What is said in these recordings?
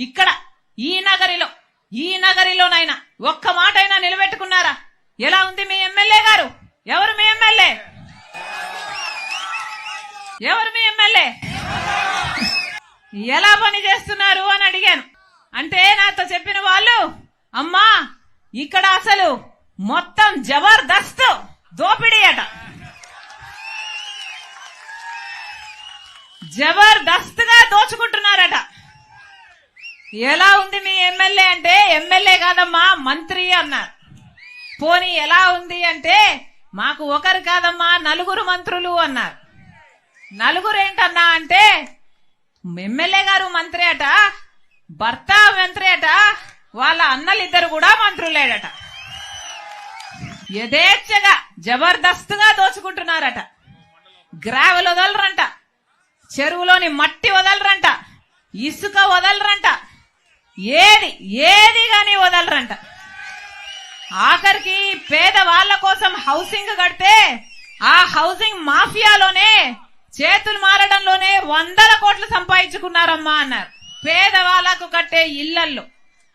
ఇక్కడ ఈ నగరిలో ఈ నగరిలోనైనా ఒక్క మాట అయినా నిలబెట్టుకున్నారా? ఎలా ఉంది మీ ఎమ్మెల్యే గారు? ఎవరు మీ ఎమ్మెల్యే? ఎవరు మీ ఎమ్మెల్యే? ఎలా పని చేస్తున్నారు అని అడిగాను. అంటే నాతో చెప్పిన వాళ్ళు అమ్మా ఇక్కడ అసలు మొత్తం జబర్దస్త్ దోపిడీ అట. జబర్దస్త్గా దోచుకుంటున్నారట. ఎలా ఉంది మీ ఎమ్మెల్యే అంటే ఎమ్మెల్యే కాదమ్మా మంత్రి అన్నారు. పోనీ ఎలా ఉంది అంటే మాకు ఒకరు కాదమ్మా నలుగురు మంత్రులు అన్నారు. నలుగురు ఏంటన్నా అంటే ఎమ్మెల్యే గారు మంత్రి అట భర్త మంత్రి అట వాళ్ళ అన్నలిద్దరు కూడా మంత్రులేడట. యథేచ్ఛగా జబర్దస్తుగా దోచుకుంటున్నారట. గ్రావెల్ వదలరంట. చెరువులోని మట్టి వదలరంట. ఇసుక వదలరంట. ఏది ఏది కానీ వదలరంట. ఆఖరికి పేదవాళ్ళ కోసం హౌసింగ్ కడితే ఆ హౌసింగ్ మాఫియాలోనే చేతులు మారడంలోనే వందల కోట్లు సంపాదించుకున్నారమ్మా అన్నారు. పేదవాళ్ళకు కట్టే ఇళ్ళల్లో.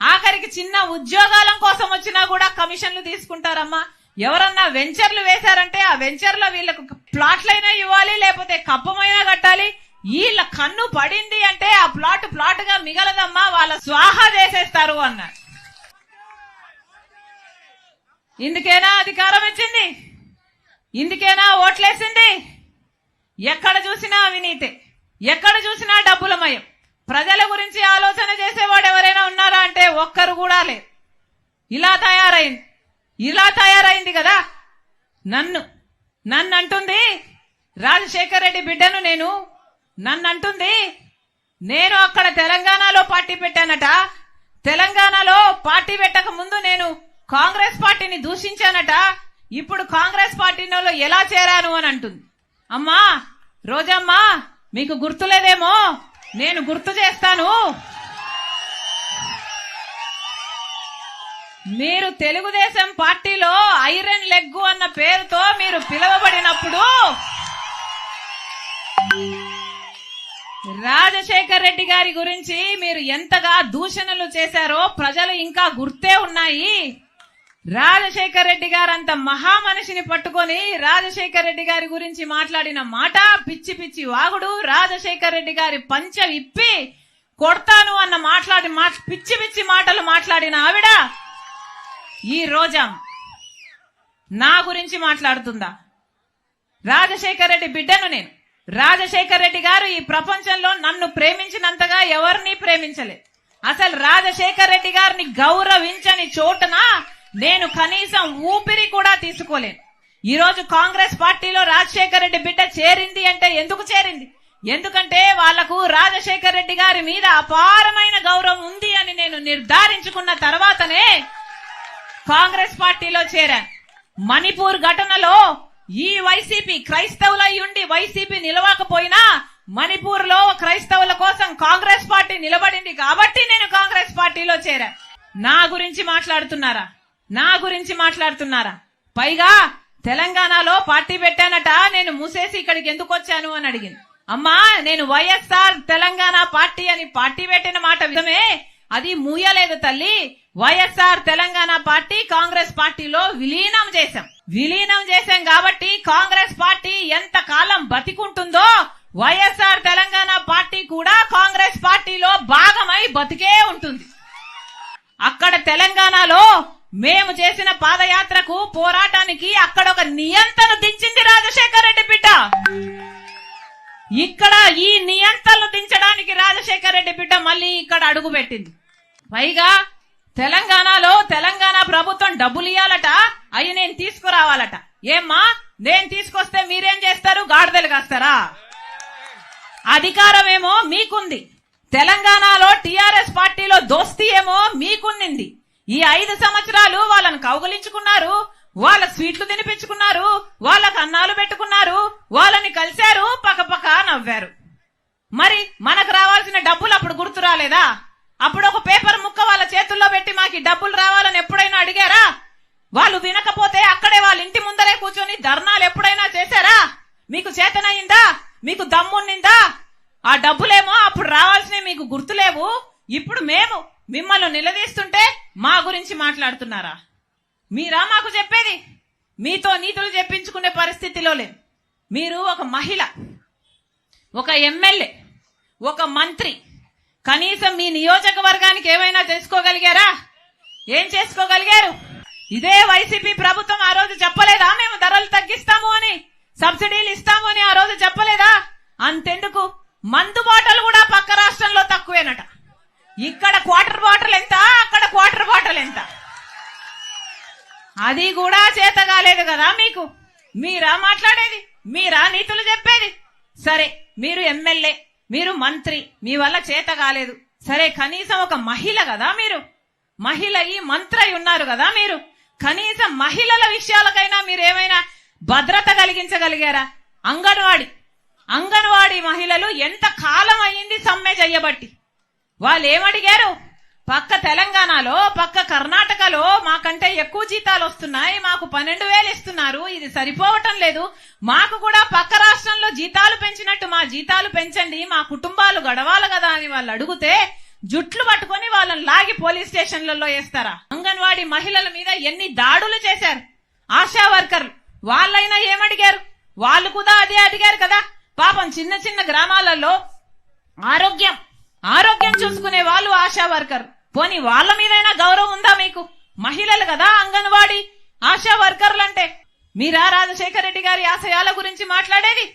ఆఖరికి చిన్న ఉద్యోగాల కోసం వచ్చినా కూడా కమిషన్లు తీసుకుంటారమ్మా. ఎవరన్నా వెంచర్లు వేశారంటే ఆ వెంచర్లో వీళ్ళకు ప్లాట్లైనా ఇవ్వాలి లేకపోతే కప్పమైనా కట్టాలి వీళ్ళ కన్ను పడింది అంటే ఆ ప్లాట్ ప్లాట్గా మిగలదమ్మా వాళ్ళ స్వాహా చేసేస్తారు అన్నారు ఇందుకేనా అధికారం ఇచ్చింది? ఇందుకేనా ఓట్లేసింది? ఎక్కడ చూసినా అవినీతి. ఎక్కడ చూసినా డబ్బులమయం ప్రజల గురించి ఆలోచన చేసేవాడు ఎవరైనా ఉన్నారా అంటే ఒక్కరు కూడా లేరు. ఇలా తయారైంది. ఇలా తయారైంది కదా. నన్ను నన్ను అంటుంది రాజశేఖర్ రెడ్డి బిడ్డను నేను నన్ను అంటుంది నేను అక్కడ తెలంగాణలో పార్టీ పెట్టానట. తెలంగాణలో పార్టీ పెట్టక ముందు నేను కాంగ్రెస్ పార్టీని దూషించానట. ఇప్పుడు కాంగ్రెస్ పార్టీలో ఎలా చేరాను అని అంటుంది. అమ్మా రోజమ్మా మీకు గుర్తులేదేమో? నేను గుర్తు చేస్తాను. మీరు తెలుగుదేశం పార్టీలో ఐరన్ లెగ్గు అన్న పేరుతో మీరు పిలువబడినప్పుడు రాజశేఖర్ రెడ్డి గారి గురించి మీరు ఎంతగా దూషణలు చేశారో ప్రజలు ఇంకా గుర్తే ఉన్నాయి. రాజశేఖర్ రెడ్డి గారు అంత మహామనిషిని పట్టుకొని రాజశేఖర్ రెడ్డి గారి గురించి మాట్లాడిన మాట పిచ్చి పిచ్చి వాగుడు రాజశేఖర్ రెడ్డి గారి పంచ విప్పి కొడతాను అన్న మాట్లాడి మా పిచ్చి పిచ్చి మాటలు మాట్లాడిన ఆవిడ ఈ రోజా నా గురించి మాట్లాడుతుందా? రాజశేఖర్ రెడ్డి బిడ్డను నేను. రాజశేఖర్ రెడ్డి గారు ఈ ప్రపంచంలో నన్ను ప్రేమించినంతగా ఎవరిని ప్రేమించలేదు. అసలు రాజశేఖర్ రెడ్డి గారిని గౌరవించని చోటున నేను కనీసం ఊపిరి కూడా తీసుకోలేను. ఈ రోజు కాంగ్రెస్ పార్టీలో రాజశేఖర్ రెడ్డి బిడ్డ చేరింది అంటే ఎందుకు చేరింది? ఎందుకంటే వాళ్ళకు రాజశేఖర్ రెడ్డి గారి మీద అపారమైన గౌరవం ఉంది అని నేను నిర్ధారించుకున్న తర్వాతనే కాంగ్రెస్ పార్టీలో చేరాను. మణిపూర్ ఘటనలో ఈ వైసీపీ క్రైస్తవులై ఉండి వైసీపీ నిలవకపోయినా మణిపూర్లో క్రైస్తవుల కోసం కాంగ్రెస్ పార్టీ నిలబడింది కాబట్టి నేను కాంగ్రెస్ పార్టీలో చేరా. నా గురించి మాట్లాడుతున్నారా? నా గురించి మాట్లాడుతున్నారా? పైగా తెలంగాణలో పార్టీ పెట్టానట నేను మూసేసి ఇక్కడికి ఎందుకు వచ్చాను అని అడిగింది. అమ్మా నేను వైఎస్ఆర్ తెలంగాణ పార్టీ అని పార్టీ పెట్టిన మాట విధమే అది మూయలేదు తల్లి. వైఎస్ఆర్ తెలంగాణ పార్టీ కాంగ్రెస్ పార్టీలో విలీనం చేశాం. విలీనం చేశాం కాబట్టి కాంగ్రెస్ పార్టీ ఎంత కాలం బతికుంటుందో వైఎస్ఆర్ తెలంగాణ పార్టీ కూడా కాంగ్రెస్ పార్టీలో భాగమై బతికే ఉంటుంది. అక్కడ తెలంగాణలో మేము చేసిన పాదయాత్రకు పోరాటానికి అక్కడ ఒక నియంత్రణ దించింది రాజశేఖర రెడ్డి బిడ్డ. ఇక్కడ ఈ నియంత్రణలు దించడానికి రాజశేఖర రెడ్డి బిడ్డ మళ్ళీ ఇక్కడ అడుగు పెట్టింది. పైగా తెలంగాణలో తెలంగాణ ప్రభుత్వం డబ్బులు ఇవ్వాలట అవి నేను తీసుకురావాలట. ఏమ్మా నేను తీసుకొస్తే మీరేం చేస్తారు? గాడిదలు కాస్తారా? అధికారం ఏమో మీకుంది. తెలంగాణలో టిఆర్ఎస్ పార్టీలో దోస్తీ ఏమో మీకుంది ఈ ఐదు సంవత్సరాలు వాళ్ళని కౌగులించుకున్నారు వాళ్ళ స్వీట్లు తినిపించుకున్నారు వాళ్ళకు అన్నాలు పెట్టుకున్నారు వాళ్ళని కలిశారు పక్కపక్క నవ్వారు. మరి మనకు రావాల్సిన డబ్బులు అప్పుడు గుర్తు రాలేదా? అప్పుడు ఒక పేపర్ ముక్క వాళ్ళ చేతుల్లో పెట్టి మాకు డబ్బులు రావాలని ఎప్పుడైనా అడిగారా? వాళ్ళు వినకపోతే అక్కడే వాళ్ళ ఇంటి ముందరే కూర్చొని ధర్నాలు ఎప్పుడైనా చేశారా? మీకు చేతనయిందా మీకు దమ్మున్నిందా? ఆ డబ్బులేమో అప్పుడు రావాల్సినవి మీకు గుర్తులేవు? ఇప్పుడు మేము మిమ్మల్ని నిలదీస్తుంటే మా గురించి మాట్లాడుతున్నారా? మీరా మాకు చెప్పేది? మీతో నీతులు చెప్పించుకునే పరిస్థితిలో లేదు మీరు ఒక మహిళ ఒక ఎమ్మెల్యే ఒక మంత్రి కనీసం మీ నియోజకవర్గానికి ఏమైనా తెలుసుకోగలిగారా? ఏం చేసుకోగలిగారు? ఇదే వైసీపీ ప్రభుత్వం ఆ రోజు చెప్పలేదా? మేము ధరలు తగ్గిస్తాము అని సబ్సిడీలు ఇస్తాము అని ఆ రోజు చెప్పలేదా? అంతెందుకు? మందు బాటలు కూడా పక్క రాష్ట్రంలో తక్కువేనట. ఇక్కడ క్వార్టర్ బాటిల్ ఎంత? అక్కడ క్వార్టర్ అది కూడా చేత కాలేదు కదా మీకు? మీరా మాట్లాడేది? మీరా నీతులు చెప్పేది? సరే మీరు ఎమ్మెల్యే మీరు మంత్రి మీ వల్ల చేత కాలేదు. సరే కనీసం ఒక మహిళ కదా మీరు? మహిళ ఈ మంత్రి ఉన్నారు కదా మీరు? కనీసం మహిళల విషయాలకైనా మీరు ఏమైనా భద్రత కలిగించగలిగారా? అంగన్వాడి అంగన్వాడి మహిళలు ఎంత కాలం అయ్యింది సమ్మె చెయ్యబట్టి వాళ్ళు ఏమడిగారు పక్క తెలంగాణలో పక్క కర్ణాటకలో మాకంటే ఎక్కువ జీతాలు వస్తున్నాయి మాకు పన్నెండు వేలు ఇస్తున్నారు ఇది సరిపోవటం లేదు. మాకు కూడా పక్క రాష్ట్రంలో జీతాలు పెంచినట్టు మా జీతాలు పెంచండి మా కుటుంబాలు గడవాలి కదా అని వాళ్ళు అడిగితే జుట్లు పట్టుకొని వాళ్ళని లాగి పోలీస్ స్టేషన్లలో వేస్తారా? అంగన్వాడీ మహిళల మీద ఎన్ని దాడులు చేశారు? ఆశా వర్కర్లు వాళ్ళైనా ఏమడిగారు? వాళ్ళు కూడా అదే అడిగారు కదా. పాపం చిన్న చిన్న గ్రామాలలో ఆరోగ్యం ఆరోగ్యం చూసుకునే వాళ్ళు ఆశా వర్కర్ పోనీ వాళ్ళ మీదైనా గౌరవం ఉందా మీకు? మహిళలు కదా అంగన్వాడీ ఆశా వర్కర్లు అంటే మీరా రాజశేఖర రెడ్డి గారి ఆశయాల గురించి మాట్లాడేది?